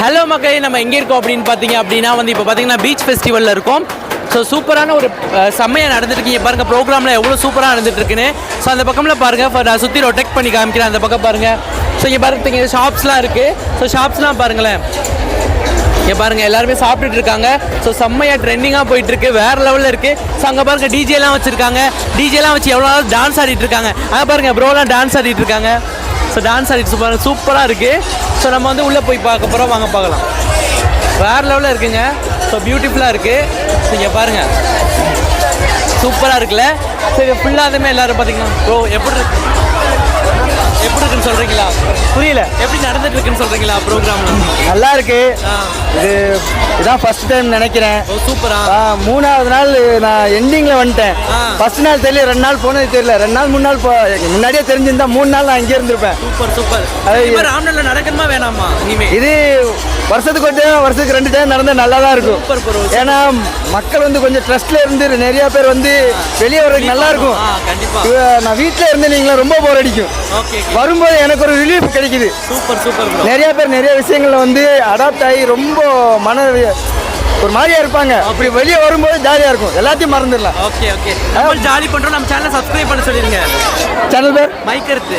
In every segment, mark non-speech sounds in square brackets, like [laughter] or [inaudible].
Hello மக்களே நம்ம எங்கே இருக்கோம் அப்படின்னு பார்த்தீங்க அப்படின்னா வந்து இப்போ பார்த்தீங்கன்னா பீச் ஃபெஸ்டிவலில் இருக்கோம். ஸோ சூப்பரான ஒரு செம்மையாக நடந்துட்டுருக்கீங்க பாருங்கள் பாருங்க ப்ரோக்ராமில் எவ்வளோ சூப்பராக நடந்துட்டுருக்குன்னு. ஸோ அந்த பக்கமில் பாருங்கள் நான் சுற்றி ரொட்டெக்ட் பண்ணி காமிக்கிறேன். அந்த பக்கம் பாருங்கள் ஸோ இங்கே பாருங்க ஷாப்ஸ்லாம் இருக்குது ஸோ ஷாப்ஸ்லாம் பாருங்களேன். இங்கே பாருங்க எல்லாருமே சாப்பிட்டுட்டு இருக்காங்க. ஸோ செம்மையாக ட்ரெண்டிங்காக போயிட்டு இருக்கு வேற லெவலில் இருக்கு. ஸோ அங்கே பாருங்க டிஜேலாம் வச்சிருக்காங்க. டிஜேலாம் வச்சு எவ்வளோ நாள் டான்ஸ் ஆடிட்டு இருக்காங்க. அங்கே பாருங்க ப்ரோலாம் டான்ஸ் ஆடிட்டு இருக்காங்க. ஸோ டான்ஸ் ஆடிட்டு சூப்பராக சூப்பராக இருக்குது ஸோ நம்ம வந்து உள்ளே போய் பார்க்க போகிறோம் வாங்க பார்க்கலாம். வேறு லெவலில் இருக்குங்க. ஸோ பியூட்டிஃபுல்லாக இருக்குது ஸோ இங்கே பாருங்க. சூப்பராக இருக்குல்ல? ஸோ இது ஃபுல்லாகதுமே எல்லாரும் பார்த்தீங்கன்னா ஓ எப்படி இருக்கு? எப்படி இருக்கு? புரியல. எப்படி நடந்துட்டு இருக்குன்னு சொல்கிறீங்களா ப்ரோக்ராம்லாம் நல்லா இருக்கு இது இதான் ஃபர்ஸ்ட் டைம் நினைக்கிறேன். சூப்பரா. மூணாவது நாள் நான் எண்டிங்ல வந்துட்டேன். ஃபர்ஸ்ட் நாள் தெரியல ரெண்டு நாள் போனது தெரியல. ரெண்டு நாள் மூணு நாள் முன்னாடியே தெரிஞ்சிருந்தா மூணு நாள் நான் இங்கே இருந்திருப்பேன். Super super. ராம்நாட்ல நடக்கணுமா வேணாமா? இது வருஷத்துக்கு ஒரு டைம் வருஷத்துக்கு ரெண்டு டைம் நடந்தா நல்லா தான் இருக்கும் ஏன்னா மக்கள் வந்து கொஞ்சம் ட்ரஸ்ட்ல இருந்து நிறைய பேர் வந்து வெளியே வர்றதுக்கு நல்லா இருக்கும் நான் வீட்டில் இருந்து நீங்களா ரொம்ப போர் அடிக்கும். வரும்போது எனக்கு ஒரு ரிலீஃப் கிடைக்குது. சூப்பர் சூப்பர் ப்ரோ நிறைய பேர் நிறைய விஷயங்கள்ல வந்து அடாப்ட் ஆகி ரொம்ப மன ஒரு மாதிரியா இருப்பாங்க. அப்படி வெளியே வரும்போது ஜாலியா இருக்கும். எல்லாத்தையும் மறந்துடலாம். ஓகே ஓகே நம்ம ஜாலி பண்றோம். நம்ம சேனலை சப்ஸ்கிரைப் பண்ண சொல்லிருங்க. சேனல் பேர்? மைக் கருத்து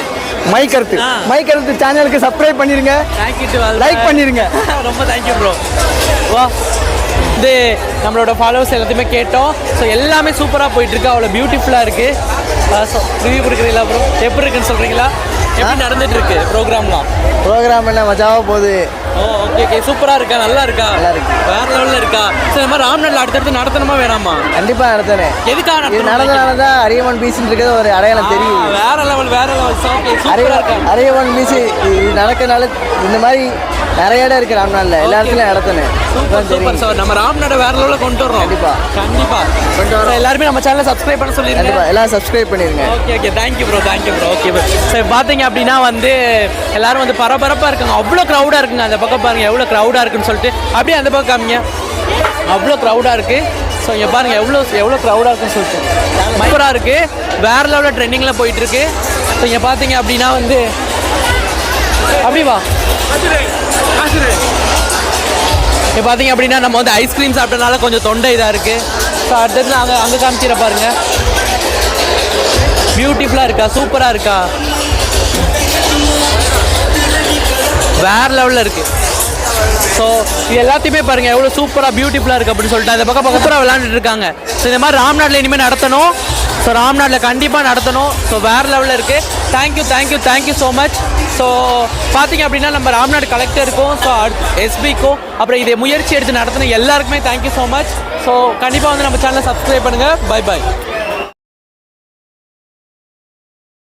மை கருத்து ஆ. மை கருத்து சேனலுக்கு சப்ஸ்கிரைப் பண்ணிருங்க. Like பண்ணிருங்க. [laughs] ரொம்ப தேங்க்யூ ப்ரோ வா இது நம்மளோட ஃபாலோவர்ஸ் எல்லாத்தையுமே கேட்டோம். ஸோ எல்லாமே சூப்பராக போயிட்டு இருக்கு அவ்வளோ பியூட்டிஃபுல்லாக இருக்கு. ஸோ ரிவ்யூ கொடுக்குறீங்களா ப்ரோ எப்படி இருக்குன்னு சொல்றீங்களா? எப்படி நடந்துட்டு இருக்கு ப்ரோக்ராம்லாம் ப்ரோக்ராம் என்ன மஜாவா போகுது. ஓ ஓகே ஓகே சூப்பரா இருக்கா? நல்லா இருக்கா? நல்லா இருக்கு. வேற லெவல்ல இருக்கா? சரி இந்த மாதிரி ராம்நாட்ல அடுத்தடுத்து நடத்தணுமா வேணாமா? கண்டிப்பா நடத்துறேன். எதுக்காக இது நடத்தணும் நடந்தனால தான் அரியவன் பீச் இருக்கிறது ஒரு அடையாளம் தெரியும் வேற லெவல் வேற லெவல். ஓகே சூப்பரா அரியவன் இருக்கா? அரியவன் பீச் இது நடக்கனால இந்த மாதிரி நிறைய இடம் இருக்கு ராம்நாள்ல எல்லா இடத்துலயும் நடத்தினேன் சூப்பர் சூப்பர். சார் நம்ம ராம்நாட வேற லெவல்ல கொண்டு வரோம் கண்டிப்பா. கண்டிப்பா. கொண்டு வரோம். எல்லாருமே நம்ம சேனலை சப்ஸ்கிரைப் பண்ண சொல்லிருங்க. கண்டிப்பா. எல்லாம் சப்ஸ்கிரைப் பண்ணிருங்க. Okay okay thank you bro thank you bro okay bro சரி பார்த்தீங்க அப்படின்னா வந்து எல்லாரும் வந்து பரபரப்பாக இருக்காங்க. அவ்வளோ க்ரௌடாக இருக்குங்க அந்த பக்கம் பாருங்கள் எவ்வளோ க்ரௌடாக இருக்குன்னு சொல்லிட்டு. அப்படியே அந்த பக்கம் காமிங்க. அவ்வளோ க்ரௌடாக இருக்குது ஸோ இங்கே பாருங்கள் எவ்வளோ எவ்வளோ க்ரௌடாக இருக்குன்னு சொல்லிட்டு. சூப்பராக இருக்குது வேறு லெவலில் ட்ரெண்டிங்கில் போயிட்டுருக்கு ஸோ இங்கே பார்த்தீங்க அப்படின்னா வந்து அப்படி வா. இப்போ பார்த்தீங்க அப்படின்னா நம்ம வந்து ஐஸ்கிரீம் சாப்பிட்டனால கொஞ்சம் தொண்டை இதாக இருக்குது ஸோ அடுத்தது அங்கே அங்கே காமிச்சிட பாருங்க. பியூட்டிஃபுல்லாக இருக்கா? சூப்பராக இருக்கா? வேற லெவலில் இருக்கு. ஸோ இது எல்லாத்தையுமே பாருங்க எவ்வளோ சூப்பராக பியூட்டிஃபுல்லாக இருக்குது அப்படின்னு சொல்லிட்டு அந்த பக்கம் பக்கத்தில் விளாண்டுட்டு இருக்காங்க. ஸோ இந்த மாதிரி ராம்நாட்டில் இனிமேல் நடத்தணும். ஸோ ராம்நாட்டில் கண்டிப்பாக நடத்தணும். ஸோ வேறு லெவலில் இருக்குது thank you thank you thank you so much so பார்த்தீங்க அப்படின்னா நம்ம ராம்நாடு கலெக்டருக்கும் ஸோ எஸ்பிக்கும் அப்புறம் இதை முயற்சி எடுத்து நடத்தின எல்லாருக்குமே தேங்க்யூ ஸோ மச் ஸோ கண்டிப்பாக வந்து நம்ம சேனலை சப்ஸ்கிரைப் பண்ணுங்கள் பை பை